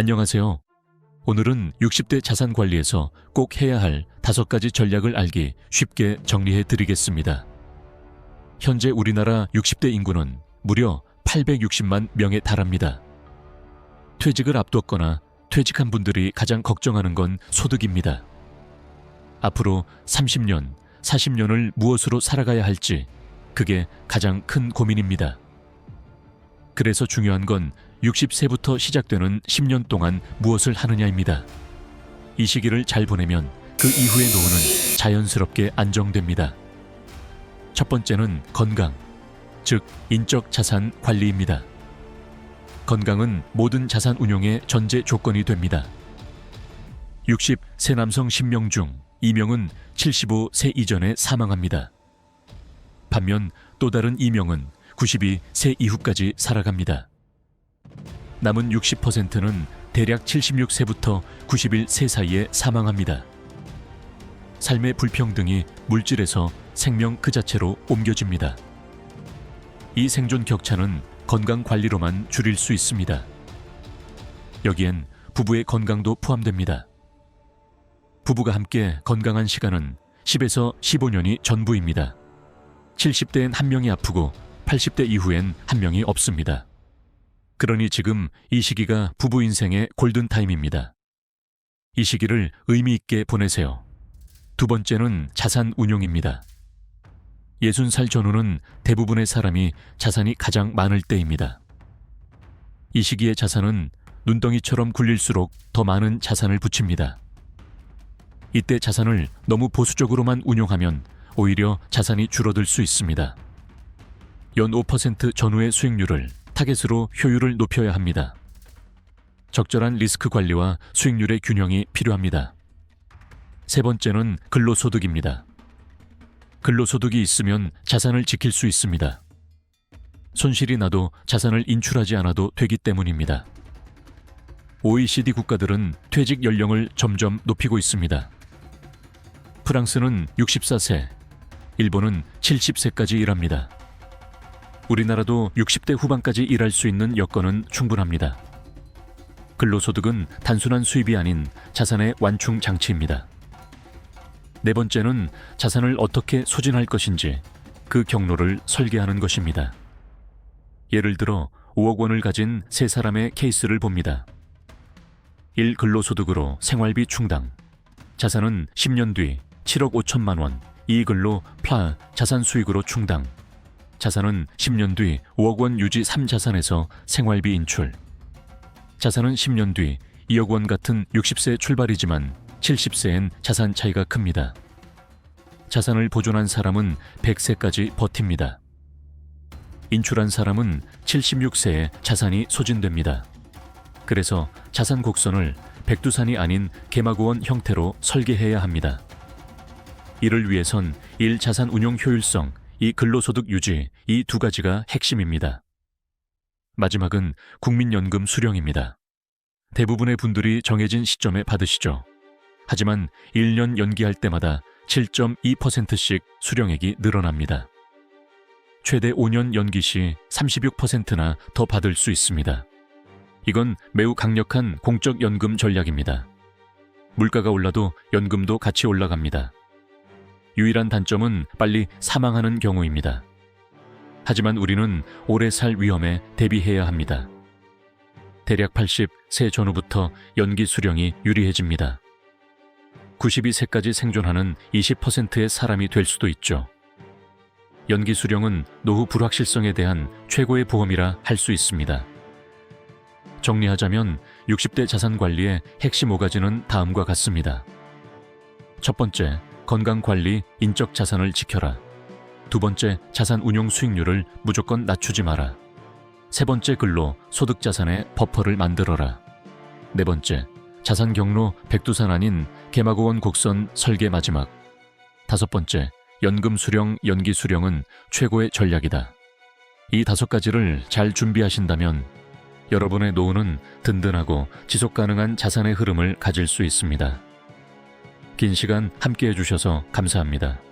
안녕하세요. 오늘은 60대 자산 관리에서 꼭 해야 할 다섯 가지 전략을 알기 쉽게 정리해 드리겠습니다. 현재 우리나라 60대 인구는 무려 860만 명에 달합니다. 퇴직을 앞뒀거나 퇴직한 분들이 가장 걱정하는 건 소득입니다. 앞으로 30년, 40년을 무엇으로 살아가야 할지 그게 가장 큰 고민입니다. 그래서 중요한 건 60세부터 시작되는 10년 동안 무엇을 하느냐입니다. 이 시기를 잘 보내면 그 이후의 노후는 자연스럽게 안정됩니다. 첫 번째는 건강, 즉 인적 자산 관리입니다. 건강은 모든 자산 운용의 전제 조건이 됩니다. 60세 남성 10명 중 2명은 75세 이전에 사망합니다. 반면 또 다른 2명은 92세 이후까지 살아갑니다. 남은 60%는 대략 76세부터 91세 사이에 사망합니다. 삶의 불평등이 물질에서 생명 그 자체로 옮겨집니다. 이 생존 격차는 건강 관리로만 줄일 수 있습니다. 여기엔 부부의 건강도 포함됩니다. 부부가 함께 건강한 시간은 10에서 15년이 전부입니다. 70대엔 한 명이 아프고 80대 이후엔 한 명이 없습니다. 그러니 지금 이 시기가 부부 인생의 골든타임입니다. 이 시기를 의미 있게 보내세요. 두 번째는 자산 운용입니다. 60살 전후는 대부분의 사람이 자산이 가장 많을 때입니다. 이 시기의 자산은 눈덩이처럼 굴릴수록 더 많은 자산을 붙입니다. 이때 자산을 너무 보수적으로만 운용하면 오히려 자산이 줄어들 수 있습니다. 연 5% 전후의 수익률을 타겟으로 효율을 높여야 합니다. 적절한 리스크 관리와 수익률의 균형이 필요합니다. 세 번째는 근로소득입니다. 근로소득이 있으면 자산을 지킬 수 있습니다. 손실이 나도 자산을 인출하지 않아도 되기 때문입니다. OECD 국가들은 퇴직 연령을 점점 높이고 있습니다. 프랑스는 64세, 일본은 70세까지 일합니다. 우리나라도 60대 후반까지 일할 수 있는 여건은 충분합니다. 근로소득은 단순한 수입이 아닌 자산의 완충 장치입니다. 네 번째는 자산을 어떻게 소진할 것인지 그 경로를 설계하는 것입니다. 예를 들어 5억 원을 가진 세 사람의 케이스를 봅니다. 1. 근로소득으로 생활비 충당. 자산은 10년 뒤 7억 5천만 원. 이 근로 플라 자산 수익으로 충당. 자산은 10년 뒤 5억 원 유지 3자산에서 생활비 인출. 자산은 10년 뒤 2억 원 같은 60세 출발이지만 70세엔 자산 차이가 큽니다. 자산을 보존한 사람은 100세까지 버팁니다. 인출한 사람은 76세에 자산이 소진됩니다. 그래서 자산 곡선을 백두산이 아닌 개마고원 형태로 설계해야 합니다. 이를 위해선 1. 자산 운용 효율성, 이 근로소득 유지, 이 두 가지가 핵심입니다. 마지막은 국민연금 수령입니다. 대부분의 분들이 정해진 시점에 받으시죠. 하지만 1년 연기할 때마다 7.2%씩 수령액이 늘어납니다. 최대 5년 연기 시 36%나 더 받을 수 있습니다. 이건 매우 강력한 공적 연금 전략입니다. 물가가 올라도 연금도 같이 올라갑니다. 유일한 단점은 빨리 사망하는 경우입니다. 하지만 우리는 오래 살 위험에 대비해야 합니다. 대략 80세 전후부터 연기 수령이 유리해집니다. 92세까지 생존하는 20%의 사람이 될 수도 있죠. 연기 수령은 노후 불확실성에 대한 최고의 보험이라 할 수 있습니다. 정리하자면 60대 자산 관리의 핵심 5가지는 다음과 같습니다. 첫 번째, 건강 관리, 인적 자산을 지켜라. 두 번째, 자산 운용 수익률을 무조건 낮추지 마라. 세 번째 근로, 소득 자산의 버퍼를 만들어라. 네 번째, 자산 경로 백두산 아닌 개마고원 곡선 설계 마지막. 다섯 번째, 연금 수령, 연기 수령은 최고의 전략이다. 이 다섯 가지를 잘 준비하신다면 여러분의 노후는 든든하고 지속 가능한 자산의 흐름을 가질 수 있습니다. 긴 시간 함께 해주셔서 감사합니다.